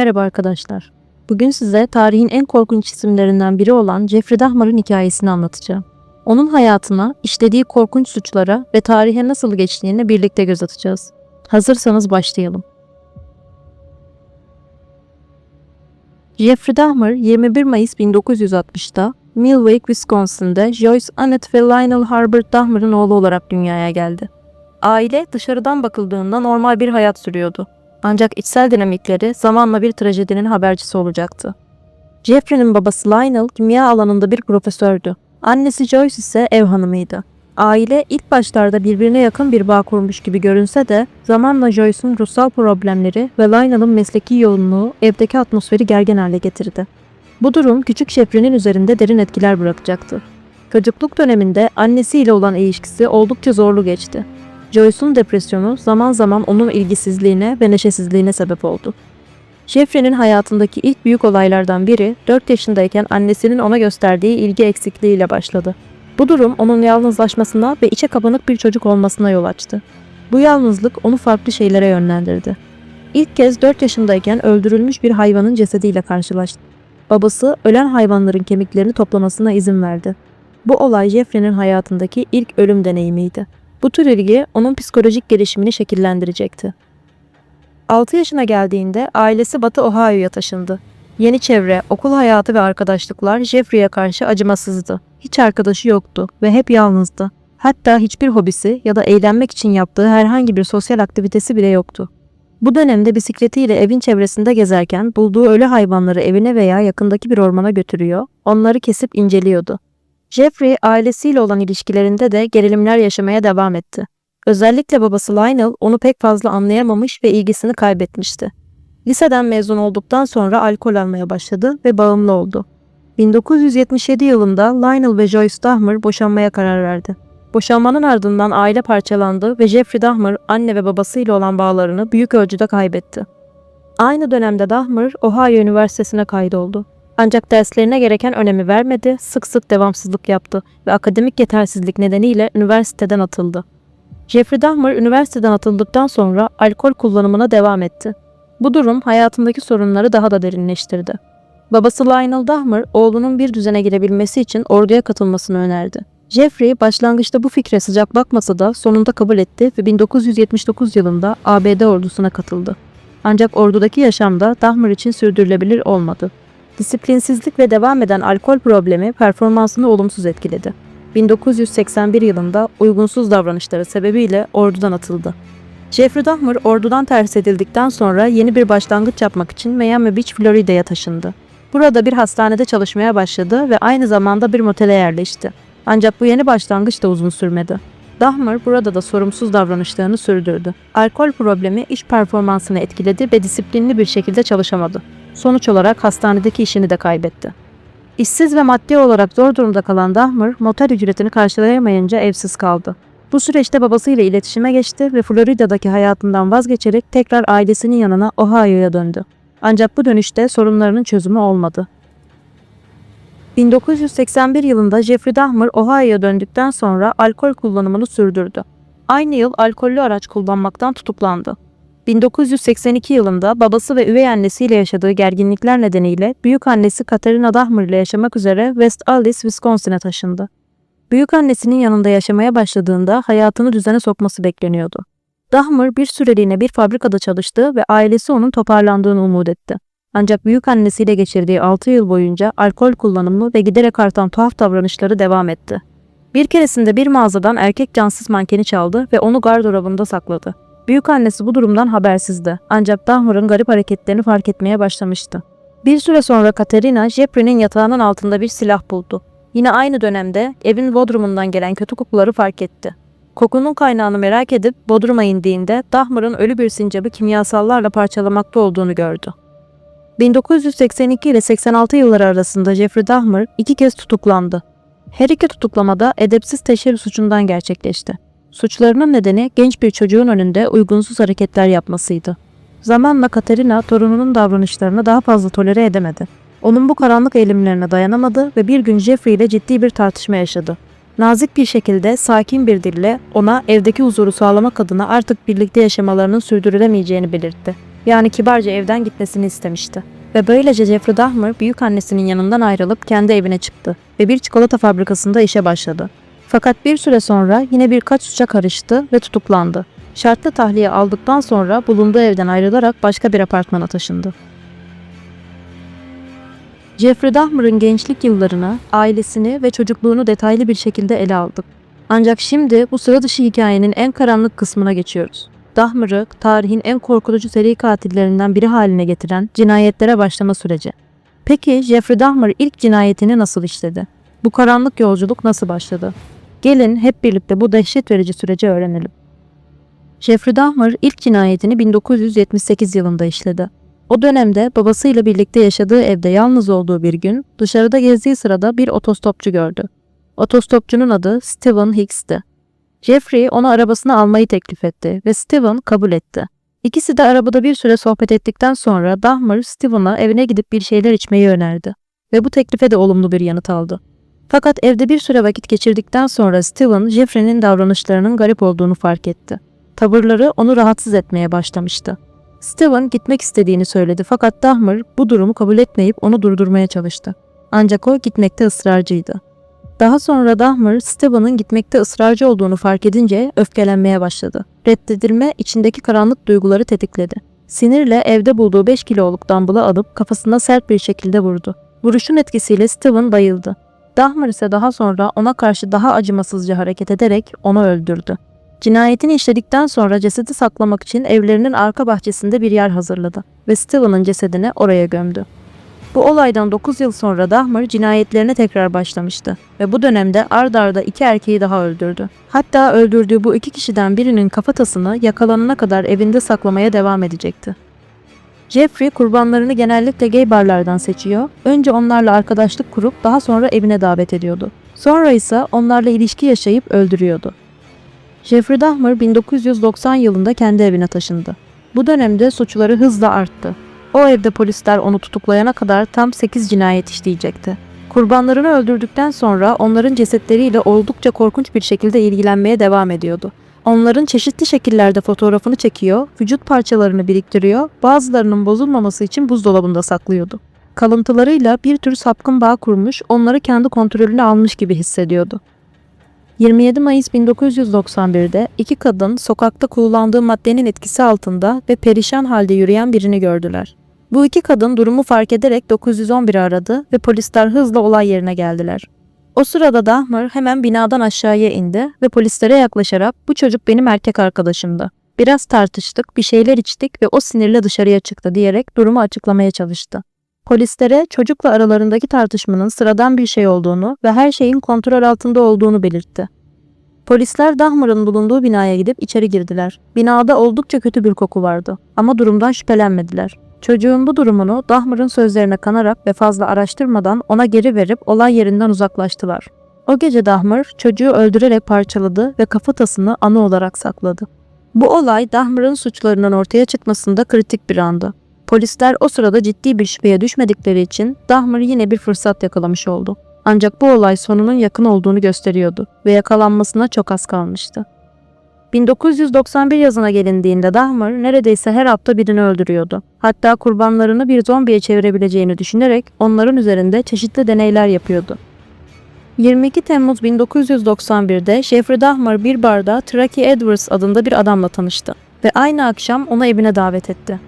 Merhaba arkadaşlar. Bugün size tarihin en korkunç isimlerinden biri olan Jeffrey Dahmer'ın hikayesini anlatacağım. Onun hayatına, işlediği korkunç suçlara ve tarihe nasıl geçtiğine birlikte göz atacağız. Hazırsanız başlayalım. Jeffrey Dahmer 21 Mayıs 1960'da Milwaukee, Wisconsin'de Joyce Annette ve Lionel Harbert Dahmer'ın oğlu olarak dünyaya geldi. Aile dışarıdan bakıldığında normal bir hayat sürüyordu. Ancak içsel dinamikleri zamanla bir trajedinin habercisi olacaktı. Jeffrey'nin babası Lionel kimya alanında bir profesördü. Annesi Joyce ise ev hanımıydı. Aile ilk başlarda birbirine yakın bir bağ kurmuş gibi görünse de zamanla Joyce'un ruhsal problemleri ve Lionel'ın mesleki yoğunluğu evdeki atmosferi gergin hale getirdi. Bu durum küçük Jeffrey'nin üzerinde derin etkiler bırakacaktı. Çocukluk döneminde annesiyle olan ilişkisi oldukça zorlu geçti. Joyce'un depresyonu zaman zaman onun ilgisizliğine ve neşesizliğine sebep oldu. Jeffrey'nin hayatındaki ilk büyük olaylardan biri 4 yaşındayken annesinin ona gösterdiği ilgi eksikliğiyle başladı. Bu durum onun yalnızlaşmasına ve içe kapanık bir çocuk olmasına yol açtı. Bu yalnızlık onu farklı şeylere yönlendirdi. İlk kez 4 yaşındayken öldürülmüş bir hayvanın cesediyle karşılaştı. Babası ölen hayvanların kemiklerini toplamasına izin verdi. Bu olay Jeffrey'nin hayatındaki ilk ölüm deneyimiydi. Bu tür ilgi onun psikolojik gelişimini şekillendirecekti. 6 yaşına geldiğinde ailesi Batı Ohio'ya taşındı. Yeni çevre, okul hayatı ve arkadaşlıklar Jeffrey'e karşı acımasızdı. Hiç arkadaşı yoktu ve hep yalnızdı. Hatta hiçbir hobisi ya da eğlenmek için yaptığı herhangi bir sosyal aktivitesi bile yoktu. Bu dönemde bisikletiyle evin çevresinde gezerken bulduğu ölü hayvanları evine veya yakındaki bir ormana götürüyor, onları kesip inceliyordu. Jeffrey ailesiyle olan ilişkilerinde de gerilimler yaşamaya devam etti. Özellikle babası Lionel onu pek fazla anlayamamış ve ilgisini kaybetmişti. Liseden mezun olduktan sonra alkol almaya başladı ve bağımlı oldu. 1977 yılında Lionel ve Joyce Dahmer boşanmaya karar verdi. Boşanmanın ardından aile parçalandı ve Jeffrey Dahmer anne ve babasıyla olan bağlarını büyük ölçüde kaybetti. Aynı dönemde Dahmer Ohio Üniversitesi'ne kaydoldu. Ancak derslerine gereken önemi vermedi, sık sık devamsızlık yaptı ve akademik yetersizlik nedeniyle üniversiteden atıldı. Jeffrey Dahmer üniversiteden atıldıktan sonra alkol kullanımına devam etti. Bu durum hayatındaki sorunları daha da derinleştirdi. Babası Lionel Dahmer, oğlunun bir düzene girebilmesi için orduya katılmasını önerdi. Jeffrey başlangıçta bu fikre sıcak bakmasa da sonunda kabul etti ve 1979 yılında ABD ordusuna katıldı. Ancak ordudaki yaşam da Dahmer için sürdürülebilir olmadı. Disiplinsizlik ve devam eden alkol problemi performansını olumsuz etkiledi. 1981 yılında uygunsuz davranışları sebebiyle ordudan atıldı. Jeffrey Dahmer ordudan ters edildikten sonra yeni bir başlangıç yapmak için Miami Beach, Florida'ya taşındı. Burada bir hastanede çalışmaya başladı ve aynı zamanda bir motele yerleşti. Ancak bu yeni başlangıç da uzun sürmedi. Dahmer burada da sorumsuz davranışlarını sürdürdü. Alkol problemi iş performansını etkiledi ve disiplinli bir şekilde çalışamadı. Sonuç olarak hastanedeki işini de kaybetti. İşsiz ve maddi olarak zor durumda kalan Dahmer, motel ücretini karşılayamayınca evsiz kaldı. Bu süreçte babasıyla iletişime geçti ve Florida'daki hayatından vazgeçerek tekrar ailesinin yanına Ohio'ya döndü. Ancak bu dönüşte sorunlarının çözümü olmadı. 1981 yılında Jeffrey Dahmer Ohio'ya döndükten sonra alkol kullanımını sürdürdü. Aynı yıl alkollü araç kullanmaktan tutuklandı. 1982 yılında babası ve üvey annesiyle yaşadığı gerginlikler nedeniyle büyük annesi Katarina Dahmer ile yaşamak üzere West Allis, Wisconsin'e taşındı. Büyük annesinin yanında yaşamaya başladığında hayatını düzene sokması bekleniyordu. Dahmer bir süreliğine bir fabrikada çalıştı ve ailesi onun toparlandığını umut etti. Ancak büyük annesiyle geçirdiği 6 yıl boyunca alkol kullanımı ve giderek artan tuhaf davranışları devam etti. Bir keresinde bir mağazadan erkek cansız mankeni çaldı ve onu gardırobunda sakladı. Büyük annesi bu durumdan habersizdi ancak Dahmer'ın garip hareketlerini fark etmeye başlamıştı. Bir süre sonra Katerina, Jeffrey'nin yatağının altında bir silah buldu. Yine aynı dönemde evin bodrumundan gelen kötü kokuları fark etti. Kokunun kaynağını merak edip bodruma indiğinde Dahmer'ın ölü bir sincabı kimyasallarla parçalamakta olduğunu gördü. 1982 ile 86 yılları arasında Jeffrey Dahmer iki kez tutuklandı. Her iki tutuklamada edepsiz teşhir suçundan gerçekleşti. Suçlarının nedeni genç bir çocuğun önünde uygunsuz hareketler yapmasıydı. Zamanla Katerina torununun davranışlarını daha fazla tolere edemedi. Onun bu karanlık eğilimlerine dayanamadı ve bir gün Jeffrey ile ciddi bir tartışma yaşadı. Nazik bir şekilde sakin bir dille ona evdeki huzuru sağlamak adına artık birlikte yaşamalarının sürdürülemeyeceğini belirtti. Yani kibarca evden gitmesini istemişti. Ve böylece Jeffrey Dahmer büyük annesinin yanından ayrılıp kendi evine çıktı ve bir çikolata fabrikasında işe başladı. Fakat bir süre sonra yine birkaç suça karıştı ve tutuklandı. Şartlı tahliye aldıktan sonra bulunduğu evden ayrılarak başka bir apartmana taşındı. Jeffrey Dahmer'ın gençlik yıllarını, ailesini ve çocukluğunu detaylı bir şekilde ele aldık. Ancak şimdi bu sıra dışı hikayenin en karanlık kısmına geçiyoruz. Dahmer'ı tarihin en korkutucu seri katillerinden biri haline getiren cinayetlere başlama süreci. Peki Jeffrey Dahmer ilk cinayetini nasıl işledi? Bu karanlık yolculuk nasıl başladı? Gelin hep birlikte bu dehşet verici süreci öğrenelim. Jeffrey Dahmer ilk cinayetini 1978 yılında işledi. O dönemde babasıyla birlikte yaşadığı evde yalnız olduğu bir gün dışarıda gezdiği sırada bir otostopçu gördü. Otostopçunun adı Steven Hicks'ti. Jeffrey ona arabasını almayı teklif etti ve Steven kabul etti. İkisi de arabada bir süre sohbet ettikten sonra Dahmer Steven'a evine gidip bir şeyler içmeyi önerdi ve bu teklife de olumlu bir yanıt aldı. Fakat evde bir süre vakit geçirdikten sonra Steven, Jeffrey'nin davranışlarının garip olduğunu fark etti. Tavırları onu rahatsız etmeye başlamıştı. Steven gitmek istediğini söyledi fakat Dahmer bu durumu kabul etmeyip onu durdurmaya çalıştı. Ancak o gitmekte ısrarcıydı. Daha sonra Dahmer, Steven'ın gitmekte ısrarcı olduğunu fark edince öfkelenmeye başladı. Reddedilme içindeki karanlık duyguları tetikledi. Sinirle evde bulduğu 5 kiloluk dumbbell'ı alıp kafasına sert bir şekilde vurdu. Vuruşun etkisiyle Steven bayıldı. Dahmer ise daha sonra ona karşı daha acımasızca hareket ederek onu öldürdü. Cinayetini işledikten sonra cesedi saklamak için evlerinin arka bahçesinde bir yer hazırladı ve Steven'ın cesedini oraya gömdü. Bu olaydan 9 yıl sonra Dahmer cinayetlerine tekrar başlamıştı ve bu dönemde ard arda iki erkeği daha öldürdü. Hatta öldürdüğü bu iki kişiden birinin kafatasını yakalanana kadar evinde saklamaya devam edecekti. Jeffrey kurbanlarını genellikle gay barlardan seçiyor, önce onlarla arkadaşlık kurup daha sonra evine davet ediyordu. Sonra ise onlarla ilişki yaşayıp öldürüyordu. Jeffrey Dahmer 1990 yılında kendi evine taşındı. Bu dönemde suçları hızla arttı. O evde polisler onu tutuklayana kadar tam 8 cinayet işleyecekti. Kurbanlarını öldürdükten sonra onların cesetleriyle oldukça korkunç bir şekilde ilgilenmeye devam ediyordu. Onların çeşitli şekillerde fotoğrafını çekiyor, vücut parçalarını biriktiriyor, bazılarının bozulmaması için buzdolabında saklıyordu. Kalıntılarıyla bir tür sapkın bağ kurmuş, onları kendi kontrolüne almış gibi hissediyordu. 27 Mayıs 1991'de iki kadın sokakta kullandığı maddenin etkisi altında ve perişan halde yürüyen birini gördüler. Bu iki kadın durumu fark ederek 911'i aradı ve polisler hızla olay yerine geldiler. O sırada Dahmer hemen binadan aşağıya indi ve polislere yaklaşarak bu çocuk benim erkek arkadaşımdı. Biraz tartıştık, bir şeyler içtik ve o sinirle dışarıya çıktı diyerek durumu açıklamaya çalıştı. Polislere çocukla aralarındaki tartışmanın sıradan bir şey olduğunu ve her şeyin kontrol altında olduğunu belirtti. Polisler Dahmer'ın bulunduğu binaya gidip içeri girdiler. Binada oldukça kötü bir koku vardı ama durumdan şüphelenmediler. Çocuğun bu durumunu Dahmer'ın sözlerine kanarak ve fazla araştırmadan ona geri verip olay yerinden uzaklaştılar. O gece Dahmer çocuğu öldürerek parçaladı ve kafatasını anı olarak sakladı. Bu olay Dahmer'ın suçlarının ortaya çıkmasında kritik bir andı. Polisler o sırada ciddi bir şüpheye düşmedikleri için Dahmer yine bir fırsat yakalamış oldu. Ancak bu olay sonunun yakın olduğunu gösteriyordu ve yakalanmasına çok az kalmıştı. 1991 yazına gelindiğinde Dahmer neredeyse her hafta birini öldürüyordu. Hatta kurbanlarını bir zombiye çevirebileceğini düşünerek onların üzerinde çeşitli deneyler yapıyordu. 22 Temmuz 1991'de Jeffrey Dahmer bir barda Tracy Edwards adında bir adamla tanıştı ve aynı akşam onu evine davet etti.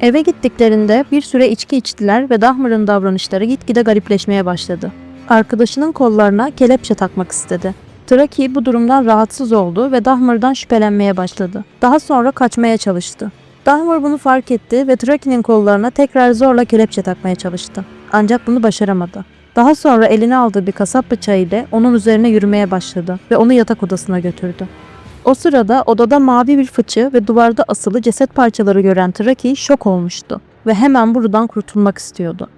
Eve gittiklerinde bir süre içki içtiler ve Dahmer'ın davranışları gitgide garipleşmeye başladı. Arkadaşının kollarına kelepçe takmak istedi. Traki bu durumdan rahatsız oldu ve Dahmer'dan şüphelenmeye başladı. Daha sonra kaçmaya çalıştı. Dahmer bunu fark etti ve Traki'nin kollarına tekrar zorla kelepçe takmaya çalıştı. Ancak bunu başaramadı. Daha sonra eline aldığı bir kasap bıçağı ile onun üzerine yürümeye başladı ve onu yatak odasına götürdü. O sırada odada mavi bir fıçı ve duvarda asılı ceset parçaları gören Traki şok olmuştu ve hemen buradan kurtulmak istiyordu.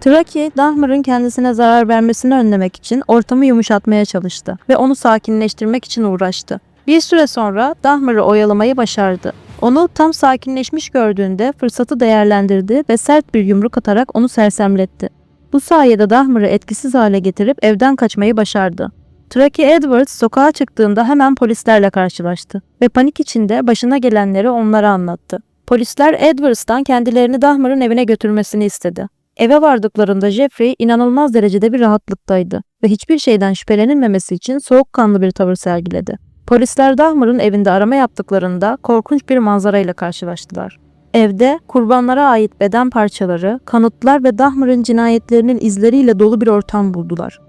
Traki, Dahmer'ın kendisine zarar vermesini önlemek için ortamı yumuşatmaya çalıştı ve onu sakinleştirmek için uğraştı. Bir süre sonra Dahmer'ı oyalamayı başardı. Onu tam sakinleşmiş gördüğünde fırsatı değerlendirdi ve sert bir yumruk atarak onu sersemletti. Bu sayede Dahmer'ı etkisiz hale getirip evden kaçmayı başardı. Tracy Edwards sokağa çıktığında hemen polislerle karşılaştı ve panik içinde başına gelenleri onlara anlattı. Polisler Edwards'tan kendilerini Dahmer'ın evine götürmesini istedi. Eve vardıklarında Jeffrey inanılmaz derecede bir rahatlıktaydı ve hiçbir şeyden şüphelenilmemesi için soğukkanlı bir tavır sergiledi. Polisler Dahmer'ın evinde arama yaptıklarında korkunç bir manzarayla karşılaştılar. Evde kurbanlara ait beden parçaları, kanıtlar ve Dahmer'ın cinayetlerinin izleriyle dolu bir ortam buldular.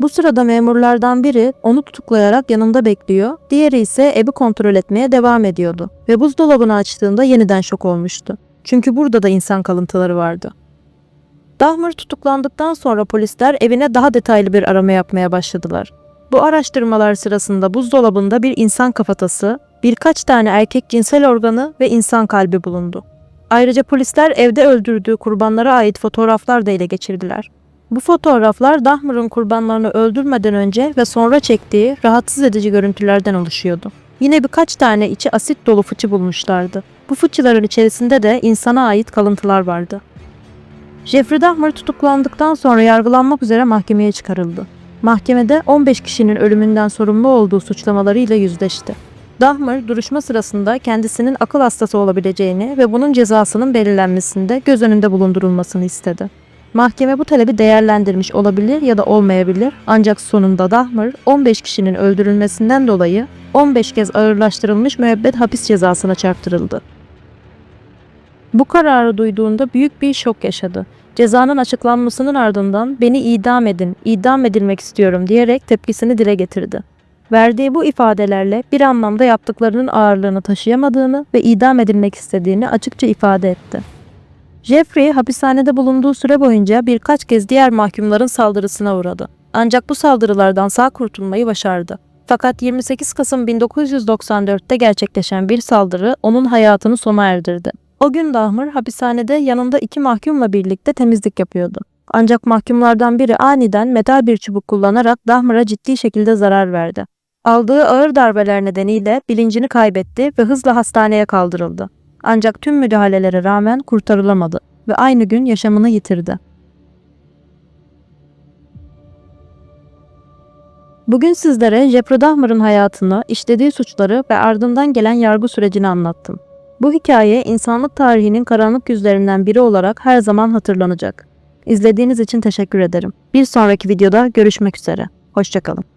Bu sırada memurlardan biri onu tutuklayarak yanında bekliyor, diğeri ise evi kontrol etmeye devam ediyordu ve buzdolabını açtığında yeniden şok olmuştu. Çünkü burada da insan kalıntıları vardı. Dahmer tutuklandıktan sonra polisler evine daha detaylı bir arama yapmaya başladılar. Bu araştırmalar sırasında buzdolabında bir insan kafatası, birkaç tane erkek cinsel organı ve insan kalbi bulundu. Ayrıca polisler evde öldürdüğü kurbanlara ait fotoğraflar da ele geçirdiler. Bu fotoğraflar Dahmer'ın kurbanlarını öldürmeden önce ve sonra çektiği rahatsız edici görüntülerden oluşuyordu. Yine birkaç tane içi asit dolu fıçı bulmuşlardı. Bu fıçıların içerisinde de insana ait kalıntılar vardı. Jeffrey Dahmer tutuklandıktan sonra yargılanmak üzere mahkemeye çıkarıldı. Mahkemede 15 kişinin ölümünden sorumlu olduğu suçlamalarıyla yüzleşti. Dahmer duruşma sırasında kendisinin akıl hastası olabileceğini ve bunun cezasının belirlenmesinde göz önünde bulundurulmasını istedi. Mahkeme bu talebi değerlendirmiş olabilir ya da olmayabilir ancak sonunda Dahmer 15 kişinin öldürülmesinden dolayı 15 kez ağırlaştırılmış müebbet hapis cezasına çarptırıldı. Bu kararı duyduğunda büyük bir şok yaşadı. Cezanın açıklanmasının ardından beni idam edin, idam edilmek istiyorum diyerek tepkisini dile getirdi. Verdiği bu ifadelerle bir anlamda yaptıklarının ağırlığını taşıyamadığını ve idam edilmek istediğini açıkça ifade etti. Jeffrey hapishanede bulunduğu süre boyunca birkaç kez diğer mahkumların saldırısına uğradı. Ancak bu saldırılardan sağ kurtulmayı başardı. Fakat 28 Kasım 1994'te gerçekleşen bir saldırı onun hayatını sona erdirdi. O gün Dahmer hapishanede yanında iki mahkumla birlikte temizlik yapıyordu. Ancak mahkumlardan biri aniden metal bir çubuk kullanarak Dahmer'a ciddi şekilde zarar verdi. Aldığı ağır darbeler nedeniyle bilincini kaybetti ve hızla hastaneye kaldırıldı. Ancak tüm müdahalelere rağmen kurtarılamadı ve aynı gün yaşamını yitirdi. Bugün sizlere Jeffrey Dahmer'ın hayatını, işlediği suçları ve ardından gelen yargı sürecini anlattım. Bu hikaye insanlık tarihinin karanlık yüzlerinden biri olarak her zaman hatırlanacak. İzlediğiniz için teşekkür ederim. Bir sonraki videoda görüşmek üzere. Hoşçakalın.